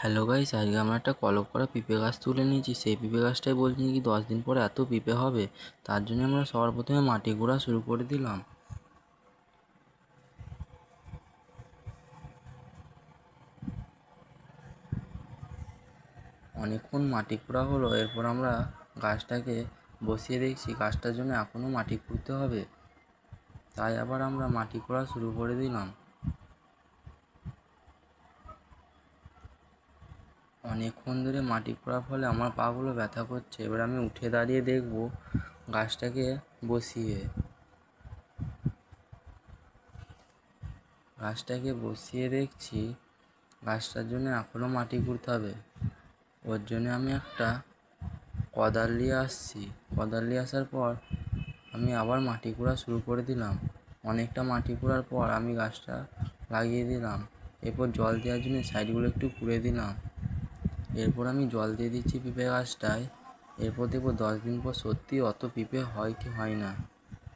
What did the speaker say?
Hello guys, আজকে আমরা একটা কলপ করা পেঁপে গাছ তুলে নিয়েছি। সেই পেঁপে গাছটাই বলছি কি দশ দিন পরে এত পেঁপে হবে? তার জন্য আমরা সবার প্রথমে মাটি গোড়া শুরু করে দিলাম। অনেকক্ষণ মাটি খোঁড়া হলো, এরপর আমরা গাছটাকে বসিয়ে দেখছি। গাছটার জন্য এখনও মাটি খুঁড়তে হবে। তাই আবার আমরা মাটি খোঁড়া শুরু করে দিলাম। অনেকক্ষণ ধরে মাটি খোঁড়ার ফলে আমার পাগুলো ব্যথা করছে। এবার আমি উঠে দাঁড়িয়ে দেখব গাছটাকে বসিয়ে। গাছটাকে বসিয়ে দেখছি গাছটার জন্য এখনও মাটি খুঁড়তে হবে। ওর জন্য আমি একটা কদাল নিয়ে আসছি। কদাল নিয়ে আসার পর আমি আবার মাটি খোঁড়া শুরু করে দিলাম। অনেকটা মাটি খোঁড়ার পর আমি গাছটা লাগিয়ে দিলাম। এরপর জল দেওয়ার জন্য সাইডগুলো একটু খুঁড়ে দিলাম। এরপর আমি জল দিয়ে দিচ্ছি পেঁপে গাছটায়। এরপর দেখব দশ দিন পর সত্যি অত পেঁপে হয় কি হয় না।